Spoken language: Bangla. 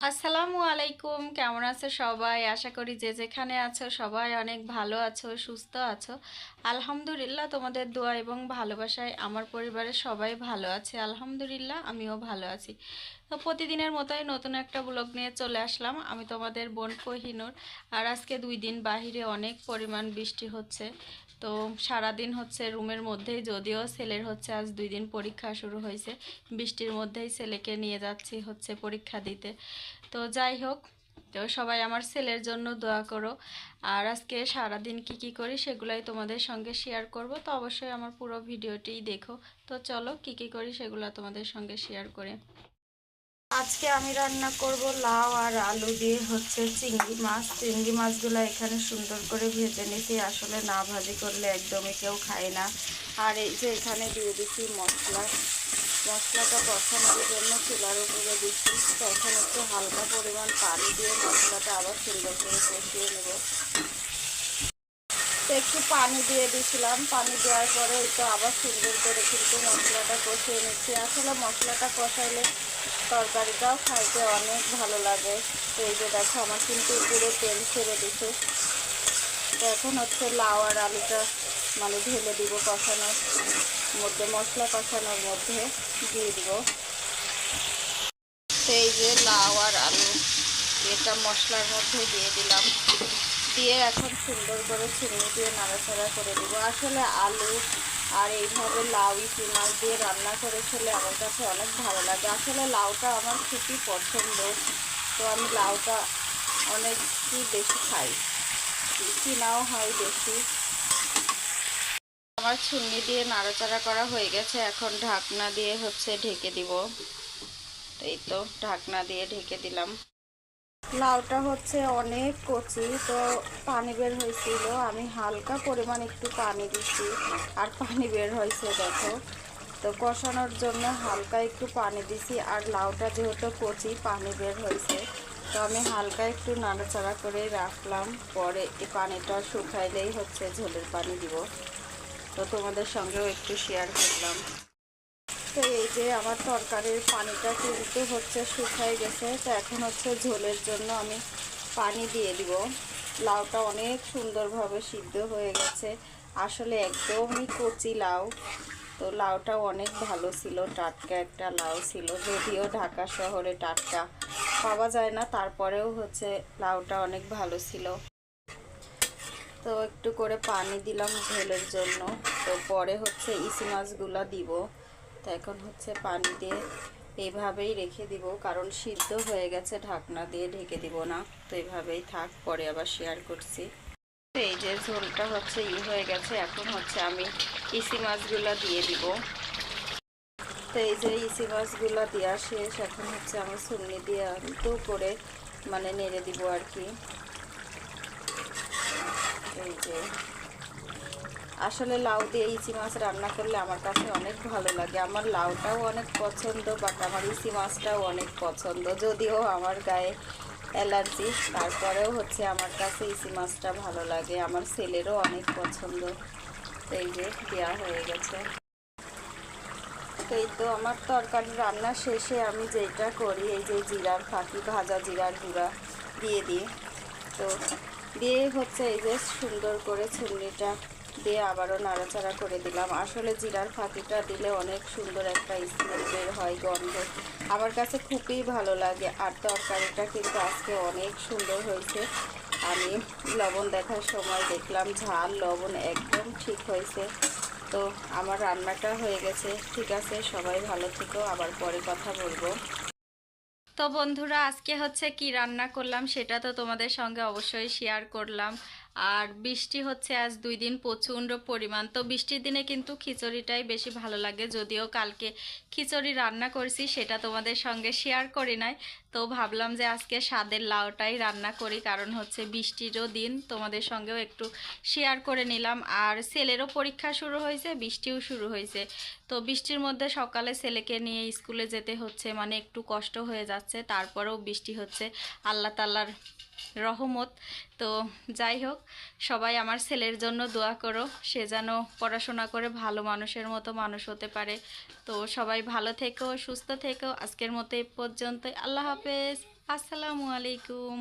আসসালামু আলাইকুম, কেমন আছো সবাই? আশা করি যে যেখানে আছো সবাই অনেক ভালো আছো, সুস্থ আছো। আলহামদুলিল্লাহ তোমাদের দোয়া এবং ভালোবাসায় আমার পরিবারের সবাই ভালো আছে। আলহামদুলিল্লাহ, আমিও ভালো আছি। তো প্রতিদিনের মতোই নতুন একটা ব্লগ নিয়ে চলে আসলাম। আমি তোমাদের বোন কহিনুর। আর আজকে দুই দিন বাহিরে অনেক পরিমাণ বৃষ্টি হচ্ছে। তো সারাদিন হচ্ছে রুমের মধ্যেই, যদিও ছেলের হচ্ছে আজ দুই দিন পরীক্ষা শুরু হয়েছে। বৃষ্টির মধ্যেই ছেলেকে নিয়ে যাচ্ছি হচ্ছে পরীক্ষা দিতে। তো যাই হোক, তো সবাই আমার ছেলের জন্য দোয়া করো। আর আজকে সারাদিন কি কি করি সেগুলাই তোমাদের সঙ্গে শেয়ার করব। তো অবশ্যই আমার পুরো ভিডিওটিই দেখো। তো চলো কি কি করি সেগুলো তোমাদের সঙ্গে শেয়ার করে। আজকে আমি রান্না করব লাউ আর আলু দিয়ে হচ্ছে চিংড়ি মাছ। চিংড়ি মাছগুলো এখানে সুন্দর করে ভেজে নিছি। আসলে না ভাজি করলে একদমই কেউ খায় না। আর এই যে এখানে দিয়ে দিছি মশলা। মশলাটা কষানোর জন্য চুলার উপরে দিচ্ছি। তো এখন একটু হালকা পরিমাণ পানি দিয়ে মশলাটা আবার সুন্দর করে কষিয়ে নেব। তো একটু পানি দিয়ে দিয়েছিলাম। পানি দেওয়ার পরে ওই তো আবার সুন্দর করে কিন্তু মশলাটা কষিয়ে নিচ্ছি। আসলে মশলাটা কষাইলে তরকারিটাও খাইতে অনেক ভালো লাগে। তো এই যে দেখো, আমার কিন্তু পুরো তেল ছেড়ে দিছে। তো এখন হচ্ছে লাউ আর আলুটা মানে ঢেলে দিব কষানোর মধ্যে, মশলা কষানোর মধ্যে দিয়ে দিব। সেই যে লাউ আর আলু, এটা মশলার মধ্যে দিয়ে দিলাম। দিয়ে এখন সুন্দর করে চিনি দিয়ে নাড়াচাড়া করে দেবো আসলে আলু আর এইভাবে লাউ ইচি দিয়ে রান্না করে খেলে আমার কাছে অনেক ভালো লাগে। আসলে লাউটা আমার খুবই পছন্দ, তো আমি লাউটা অনেক বেশি খাই। কিনাও হয় বেশি। আমার ছুন্নি দিয়ে নাড়াচাড়া করা হয়ে গেছে, এখন ঢাকনা দিয়ে হচ্ছে ঢেকে দিব। এই তো, ঢাকনা দিয়ে ঢেকে দিলাম। লাউটা হচ্ছে অনেক কচি, তো পানি বের হয়েছিল। আমি হালকা পরিমাণ একটু পানি দিচ্ছি, আর পানি বের হয়েছে, দেখো। তো কষানোর জন্য হালকা একটু পানি দিছি, আর লাউটা যেহেতু কচি, পানি বের হয়েছে। তো আমি হালকা একটু নাড়াচাড়া করে রাখলাম, পরে এই পানিটা শুকাইলেই হচ্ছে ঝোলের পানি দিব। তো তোমাদের সঙ্গেও একটু শেয়ার করলাম। তো এই যে আমার তরকারির পানিটা কিন্তু হচ্ছে শুকাই গেছে, তো এখন হচ্ছে ঝোলের জন্য আমি পানি দিয়ে দিব। লাউটা অনেক সুন্দরভাবে সিদ্ধ হয়ে গেছে। আসলে একদমই কচি লাউ, তো লাউটাও অনেক ভালো ছিল, টাটকা একটা লাউ ছিল। যদিও ঢাকা শহরে টাটকা পাওয়া যায় না, তারপরেও হচ্ছে লাউটা অনেক ভালো ছিল। তো একটু করে পানি দিলাম ঝোলের জন্য, তো পরে হচ্ছে ইসি মাছগুলো দিব। তো এখন হচ্ছে পানি দিয়ে এইভাবেই রেখে দিব, কারণ সিদ্ধ হয়ে গেছে, ঢাকনা দিয়ে ঢেকে দিব না। তো এইভাবেই থাক, পরে আবার শেয়ার করছি। তো এই যে ঝোলটা হচ্ছে ই হয়ে গেছে, এখন হচ্ছে আমি ইসি মাছগুলো দিয়ে দিব। তো এই যে ইসি মাছগুলো দেওয়া শেষ, এখন হচ্ছে আমি সুন্নি দিয়ে তো করে মানে নেড়ে দিব আর কি। এই যে আসলে লাউ দিয়ে ইচি মাছ রান্না করলে আমার কাছে অনেক ভালো লাগে। আমার লাউটাও অনেক পছন্দ বাট আমার ইচি মাছটাও অনেক পছন্দ। যদিও আমার গায়ে অ্যালার্জি, তারপরেও হচ্ছে আমার কাছে ইচি মাছটা ভালো লাগে। আমার ছেলেরও অনেক পছন্দ। এই যে দেওয়া হয়ে গেছে। এই তো আমার তরকারি রান্না শেষে আমি যেটা করি, এই যে জিরার ফাঁকি, ভাজা জিরার গুঁড়া দিয়ে দিই। তো দিয়ে হচ্ছে এই যে সুন্দর করে ছুন্নিটা দিয়ে আবারও নাড়াচাড়া করে দিলাম। আসলে জিরার ফাঁকিটা দিলে অনেক সুন্দর একটা স্মেল বের হয়, গন্ধ। আমার কাছে খুবই ভালো লাগে। আর তরকারিটা কিন্তু আজকে অনেক সুন্দর হয়েছে। আমি লবণ দেখার সময় দেখলাম ঝাল, লবণ একদম ঠিক হয়েছে। তো আমার রান্নাটা হয়ে গেছে। ঠিক আছে, সবাই ভালো থেকো। আবার পরে কথা বলব। তো বন্ধুরা, আজকে হচ্ছে কি রান্না করলাম সেটা তো তোমাদের সঙ্গে অবশ্যই শেয়ার করলাম। আর বৃষ্টি হচ্ছে আজ দুই দিন, প্রচণ্ড পরিমাণ। তো বৃষ্টির দিনে কিন্তু খিচুড়িটাই বেশি ভালো লাগে। যদিও কালকে খিচুড়ি রান্না করছি, সেটা তোমাদের সঙ্গে শেয়ার করি নাই। তো ভাবলাম যে আজকে স্বাদের লাউটাই রান্না করি, কারণ হচ্ছে বৃষ্টিরও দিন। তোমাদের সঙ্গেও একটু শেয়ার করে নিলাম। আর ছেলেরও পরীক্ষা শুরু হয়েছে, বৃষ্টিও শুরু হয়েছে। তো বৃষ্টির মধ্যে সকালে ছেলেকে নিয়ে স্কুলে যেতে হচ্ছে মানে একটু কষ্ট হয়ে যাচ্ছে। তারপরেও বৃষ্টি হচ্ছে। আল্লাহ তাল্লার রহমত। তো যাই হোক, সবাই আমার ছেলের জন্য দোয়া করো, সে যেন পড়াশোনা করে ভালো মানুষের মতো মানুষ হতে পারে। তো সবাই ভালো থেকো, সুস্থ থেকো। আজকের মতো এ পর্যন্ত আল্লাহ হাফেজ। আসসালামু আলাইকুম।